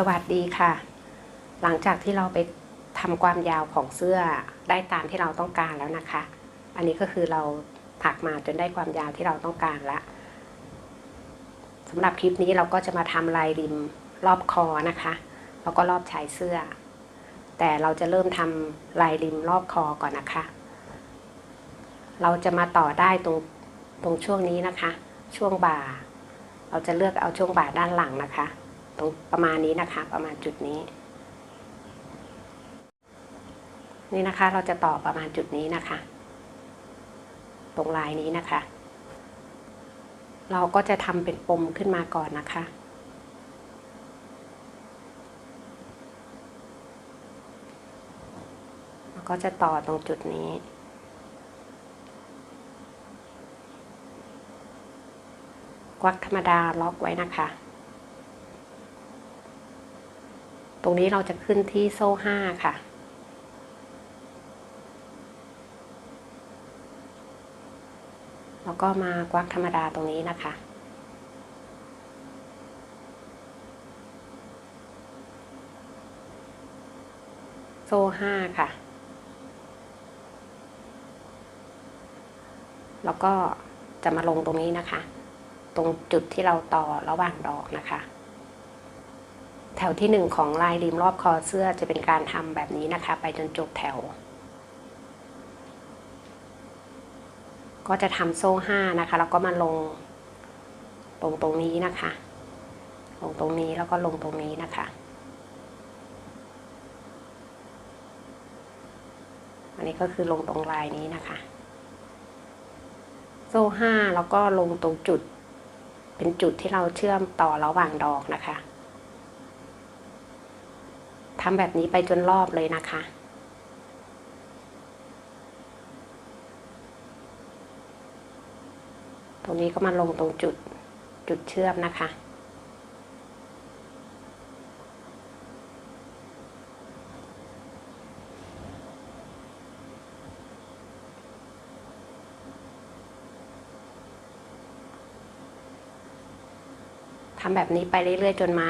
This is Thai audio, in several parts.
สวัสดีค่ะ หลังจากที่เราไปทำความยาวของเสื้อได้ตามที่เราต้องการแล้วนะคะ อันนี้ก็คือเราถักมาจนได้ความยาวที่เราต้องการละสำหรับคลิปนี้เราก็จะมาทำลายริมรอบคอนะคะ แล้วก็รอบชายเสื้อ แต่เราจะเริ่มทำลายริมรอบคอก่อนนะคะ เราจะมาต่อได้ตรงตรงช่วงนี้นะคะ ช่วงบ่า เราจะเลือกเอาช่วงบ่าด้านหลังนะคะ ตรงประมาณนี้นะคะ ประมาณจุดนี้ นี่นะคะ เราจะต่อประมาณจุดนี้นะคะ ตรงลายนี้นะคะ เราก็จะทำเป็นปมขึ้นมาก่อนนะคะแล้วก็จะต่อตรงจุดนี้ กวักธรรมดาล็อกไว้นะคะ ต รงนี้เราจะขึ้นที่โซ่ห้าค่ะ แล้วก็มากวักธรรมดาตรงนี้นะคะ โซ่ห้าค่ะ แล้วก็จะมาลงตรงนี้นะคะ ตรงจุดที่เราต่อระหว่างดอกนะคะ แถวที่หนึ่งของลายริมรอบคอเสื้อจะเป็นการทำแบบนี้นะคะ ไปจนจบแถว ก็จะทำโซ่ห้านะคะ แล้วก็มาลงตรงตรงนี้นะคะ ลงตรงนี้แล้วก็ลงตรงนี้นะคะ อันนี้ก็คือลงตรงลายนี้นะคะ โซ่ห้าแล้วก็ลงตรงจุด เป็นจุดที่เราเชื่อมต่อระหว่างดอกนะคะ ทำแบบนี้ไปจนรอบเลยนะคะ ตรงนี้ก็มาลงตรงจุดจุดเชื่อมนะคะ ทำแบบนี้ไปเรื่อยๆ จนมา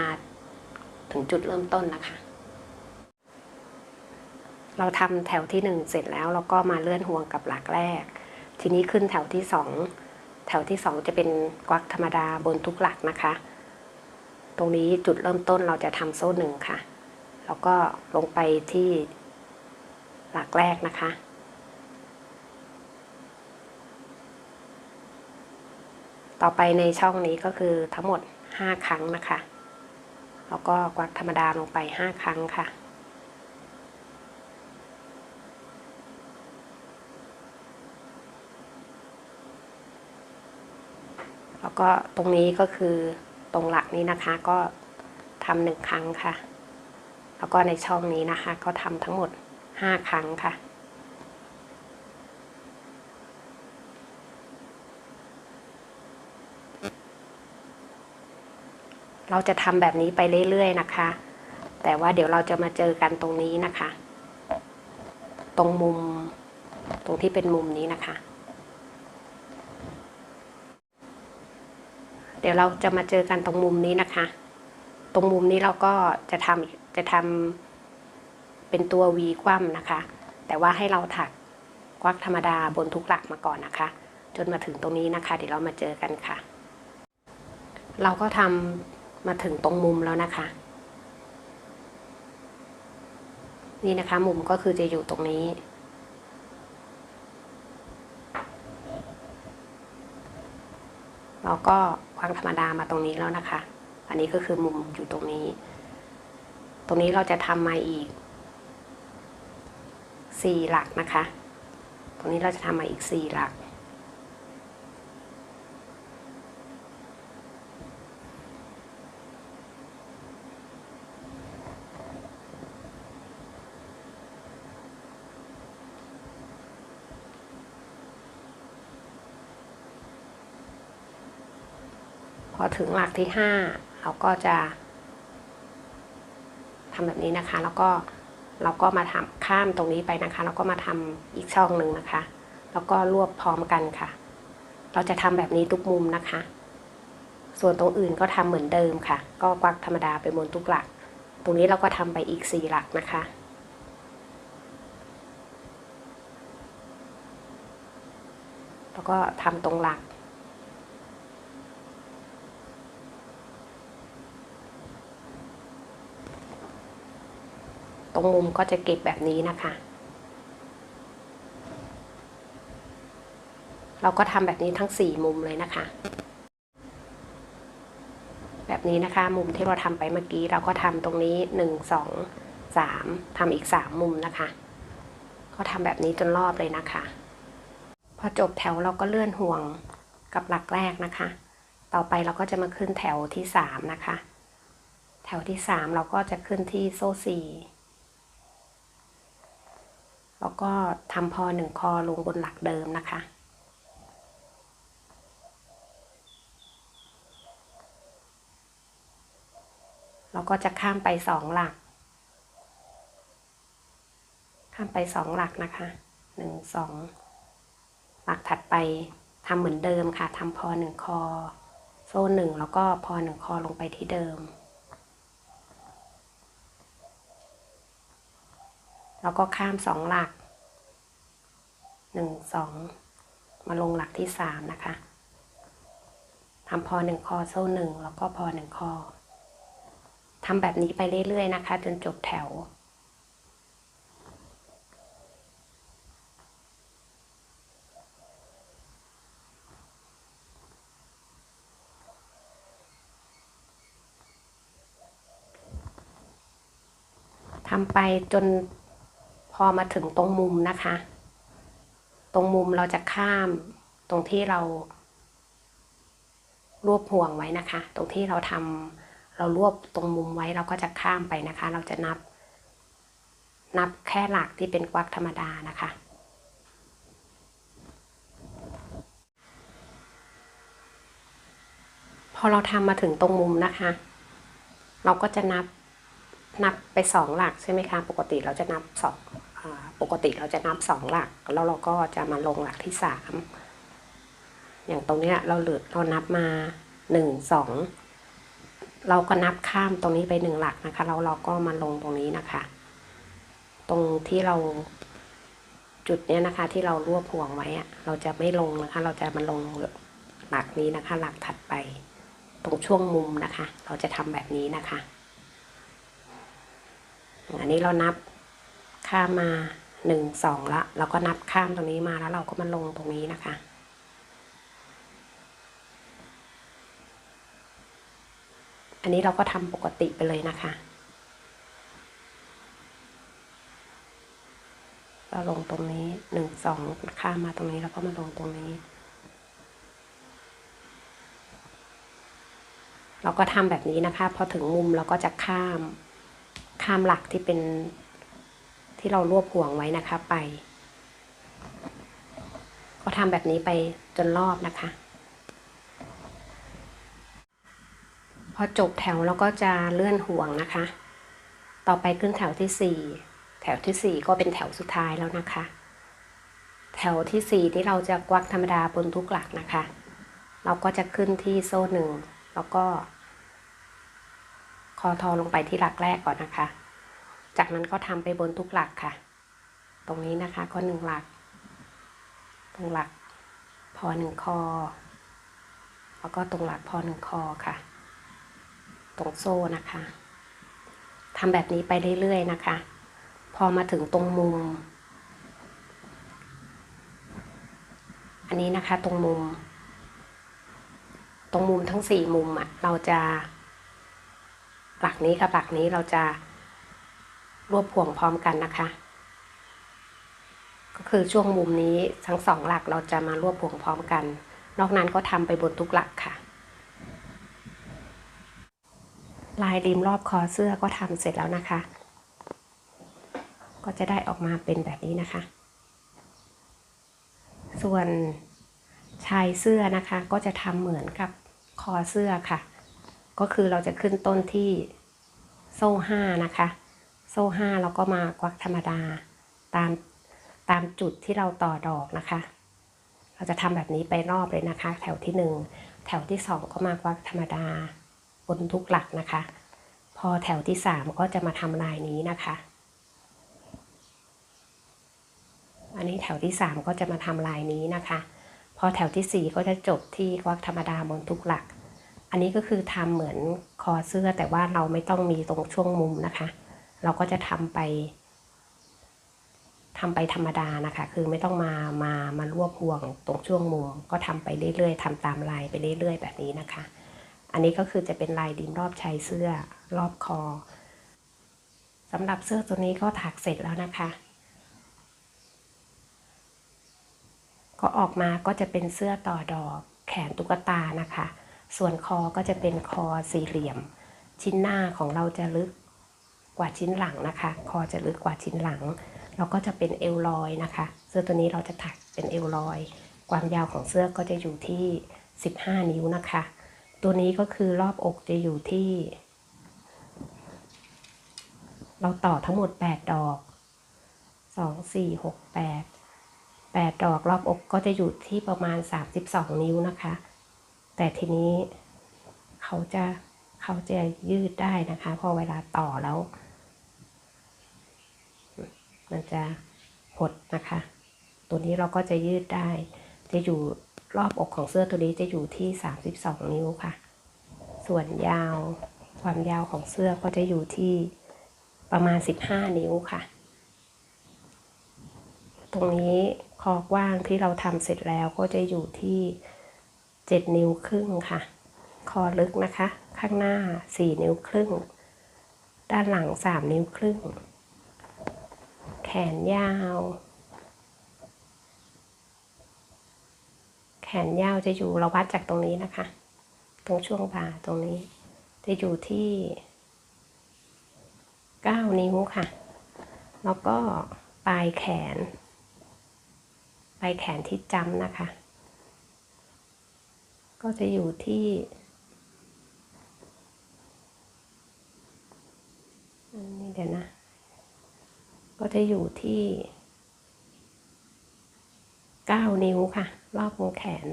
ถึงจุดเริ่มต้นนะคะ เราทำแถวที่หนึ่งเสร็จแล้วเราก็มาเลื่อนห่วงกับหลักแรก ทีนี้ขึ้นแถวที่สองแถวที่สองจะเป็นกวักธรรมดาบนทุกหลักนะคะ ตรงนี้จุดเริ่มต้นเราจะทำโซ่หนึ่งค่ะ แล้วก็ลงไปที่หลักแรกนะคะต่อไปในช่องนี้ก็คือทั้งหมด 5 ครั้งนะคะ แล้วก็กวักธรรมดาลงไป 5 ครั้งค่ะ แล้ว ก็ตรงนี้ก็คือตรงหลักนี้นะคะก็ทำหนึ่งครั้งค่ะ แล้วก็ในช่องนี้นะคะ ก็ทำทั้งหมด 5 ครั้งค่ะเราจะทำแบบนี้ไปเรื่อยๆนะคะ แต่ว่าเดี๋ยวเราจะมาเจอกันตรงนี้นะคะ ตรงมุม ตรงที่เป็นมุมนี้นะคะ ดี๋ยวเราจะมาเจอกันตรงมุมนี้นะคะ ตรงมุมนี้เราก็จะทำจะทำเป็นตัววีคว่ำนะคะ แต่ว่าให้เราถักกวักธรรมดาบนทุกหลักมาก่อนนะคะ จนมาถึงตรงนี้นะคะ เดี๋ยวเรามาเจอกันค่ะ เราก็ทำมาถึงตรงมุมแล้วนะคะ นี่นะคะ มุมก็คือจะอยู่ตรงนี้ เราก็วางธรรมดามาตรงนี้แล้วนะคะ อันนี้ก็คือมุมอยู่ตรงนี้ ตรงนี้เราจะทำมาอีกสี่หลักนะคะ ตรงนี้เราจะทำมาอีกสี่หลัก พอถึงหลักที่ห้าเราก็จะทำแบบนี้นะคะ แล้วก็เราก็มาทำข้ามตรงนี้ไปนะคะ แล้วก็มาทำอีกช่องหนึ่งนะคะ แล้วก็รวบพร้อมกันค่ะ เราจะทำแบบนี้ทุกมุมนะคะ ส่วนตรงอื่นก็ทำเหมือนเดิมค่ะ ก็กวักธรรมดาไปบนทุกหลัก ตรงนี้เราก็ทำไปอีกสี่หลักนะคะแล้วก็ทำตรงหลัก ตรงมุมก็จะเก็บแบบนี้นะคะ เราก็ทำแบบนี้ทั้งสี่มุมเลยนะคะ แบบนี้นะคะ มุมที่เราทำไปเมื่อกี้เราก็ทำตรงนี้หนึ่งสองสามทำอีกสามมุมนะคะ ก็ทำแบบนี้จนรอบเลยนะคะ พอจบแถวเราก็เลื่อนห่วงกับหลักแรกนะคะ ต่อไปเราก็จะมาขึ้นแถวที่สามนะคะ แถวที่สามเราก็จะขึ้นที่โซ่สี่ แล้วก็ทำพอหนึ่งคอลงบนหลักเดิมนะคะ เราก็จะข้ามไปสองหลัก ข้ามไปสองหลักนะคะหนึ่งสองหลักถัดไปทำเหมือนเดิมค่ะทำพอหนึ่งคอ โซ่หนึ่งแล้วก็พอหนึ่งคอลงไปที่เดิม แล้วก็ข้ามสองหลักหนึ่งสองมาลงหลักที่สามนะคะทำพอหนึ่งคอโซ่หนึ่งแล้วก็พอหนึ่งคอทำแบบนี้ไปเรื่อย ๆ นะคะ จนจบแถว ทำไปจน พอมาถึงตรงมุมนะคะ ตรงมุมเราจะข้ามตรงที่เรา รวบห่วงไว้นะคะ ตรงที่เราทำเรารวบตรงมุมไว้เราก็จะข้ามไปนะคะ เราจะนับ นับแค่หลักที่เป็นกวักธรรมดานะคะพอเราทำมาถึงตรงมุมนะคะ เราก็จะนับนับไปสองหลักใช่ไหมคะ ปกติเราจะนับสอง ปกติเราจะนับสองหลัก แล้วเราก็จะมาลงหลักที่สามอย่างตรงนี้เราเหลือเรานับมาหนึ่งสองเราก็นับข้ามตรงนี้ไปหนึ่งหลักนะคะแล้วเราก็มาลงตรงนี้นะคะ ตรงที่เราจุดเนี้ยนะคะ ที่เรารวบห่วงไว้อะเราจะไม่ลงนะคะ เราจะมาลงหลักนี้นะคะ หลักถัดไป ตรงช่วงมุมนะคะ เราจะทำแบบนี้นะคะ อันนี้เรานับข้ามมา หนึ่งสองละเราก็นับข้ามตรงนี้มาแล้วเราก็มาลงตรงนี้นะคะ อันนี้เราก็ทำปกติไปเลยนะคะ เราลงตรงนี้หนึ่งสองข้ามมาตรงนี้แล้วก็มาลงตรงนี้ เราก็ทำแบบนี้นะคะ พอถึงมุมเราก็จะข้ามข้ามหลักที่เป็น ที่เรารวบห่วงไว้นะคะไป ก็ทำแบบนี้ไปจนรอบนะคะ พอจบแถวเราก็จะเลื่อนห่วงนะคะ ต่อไปขึ้นแถวที่สี่แถวที่สี่ก็เป็นแถวสุดท้ายแล้วนะคะ แถวที่สี่ที่เราจะกวักธรรมดาบนทุกหลักนะคะ เราก็จะขึ้นที่โซ่หนึ่งแล้วก็คอทอลงไปที่หลักแรกก่อนนะคะ จากนั้นก็ทำไปบนทุกหลักค่ะ ตรงนี้นะคะก็หนึ่งหลัก ตรงหลักพอหนึ่งคอ แล้วก็ตรงหลักพอหนึ่งคอค่ะ ตรงโซ่นะคะทำแบบนี้ไปเรื่อยๆนะคะ พอมาถึงตรงมุม อันนี้นะคะตรงมุม ตรงมุมทั้งสี่มุมอะ่ะเราจะหลักนี้กับหลักนี้เราจะ รวบห่วงพร้อมกันนะคะ ก็คือช่วงมุมนี้ทั้งสองหลักเราจะมารวบห่วงพร้อมกัน นอกนั้นก็ทำไปบนทุกหลักค่ะ ลายริมรอบคอเสื้อก็ทำเสร็จแล้วนะคะ ก็จะได้ออกมาเป็นแบบนี้นะคะ ส่วนชายเสื้อนะคะก็จะทำเหมือนกับคอเสื้อค่ะ ก็คือเราจะขึ้นต้นที่โซ่ห้านะคะ ซ่ห้าเราก็มากวักธรรมดาตามตามจุดที่เราต่อดอกนะคะ เราจะทำแบบนี้ไปรอบเลยนะคะ แถวที่หนึ่งแถวที่สองก็มากวักธรรมดาบนทุกหลักนะคะ พอแถวที่สามก็จะมาทำลายนี้นะคะ อันนี้แถวที่สามก็จะมาทำลายนี้นะคะ พอแถวที่สี่ก็จะจบที่ควักธรรมดาบนทุกหลัก อันนี้ก็คือทำเหมือนคอเสื้อแต่ว่าเราไม่ต้องมีตรงช่วงมุมนะคะ เราก็จะทำไปทำไปธรรมดานะคะ คือไม่ต้องมา มามารวบห่วงตรงช่วงมุม ก็ทำไปเรื่อยๆทำตามลายไปเรื่อยๆ แบบนี้นะคะ อันนี้ก็คือจะเป็นลายดินรอบชายเสื้อ รอบคอสำหรับเสื้อตัวนี้ก็ถักเสร็จแล้วนะคะ ก็ออกมาก็จะเป็นเสื้อต่อดอกแขนตุ๊กตานะคะ ส่วนคอก็จะเป็นคอสี่เหลี่ยม ชิ้นหน้าของเราจะลึก กว่าชิ้นหลังนะคะ คอจะลึกกว่าชิ้นหลังเราก็จะเป็นเอวลอยนะคะ เสื้อตัวนี้เราจะถักเป็นเอวลอย ความยาวของเสื้อก็จะอยู่ที่ 15 นิ้วนะคะ ตัวนี้ก็คือรอบอกจะอยู่ที่ เราต่อทั้งหมด 8 ดอก 2 4 6 8 8 ดอกรอบอกก็จะอยู่ที่ประมาณ 32 นิ้วนะคะ แต่ทีนี้เขาจะเขาจะยืดได้นะคะ พอเวลาต่อแล้ว มันจะหดนะคะ ตัวนี้เราก็จะยืดได้ จะอยู่รอบอกของเสื้อตัวนี้จะอยู่ที่ 32 นิ้วค่ะ ส่วนยาวความยาวของเสื้อก็จะอยู่ที่ประมาณ 15 นิ้วค่ะ ตรงนี้คอกว้างที่เราทำเสร็จแล้วก็จะอยู่ที่ 7 นิ้วครึ่งค่ะ คอลึกนะคะ ข้างหน้า 4 นิ้วครึ่ง ด้านหลัง 3 นิ้วครึ่ง แขนยาว แขนยาวจะอยู่เราวัดจากตรงนี้นะคะ ตรงช่วงบ่าตรงนี้ จะอยู่ที่9นิ้วค่ะ แล้วก็ปลายแขน ปลายแขนที่จำนะคะ ก็จะอยู่ที่อันนี้เดี๋ยวนะ ก็จะอยู่ที่ 9 นิ้วค่ะ รอบวงแขน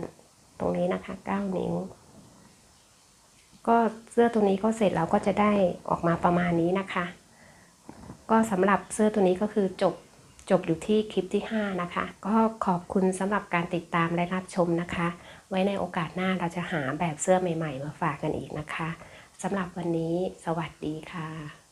ตรงนี้นะคะ 9 นิ้ว ก็เสื้อตัวนี้ก็เสร็จแล้วก็จะได้ออกมาประมาณนี้นะคะ ก็สำหรับเสื้อตัวนี้ก็คือจบจบอยู่ที่คลิปที่ 5 นะคะ ก็ขอบคุณสำหรับการติดตามและรับชมนะคะ ไว้ในโอกาสหน้าเราจะหาแบบเสื้อใหม่ ๆ มาฝากกันอีกนะคะสำหรับวันนี้สวัสดีค่ะ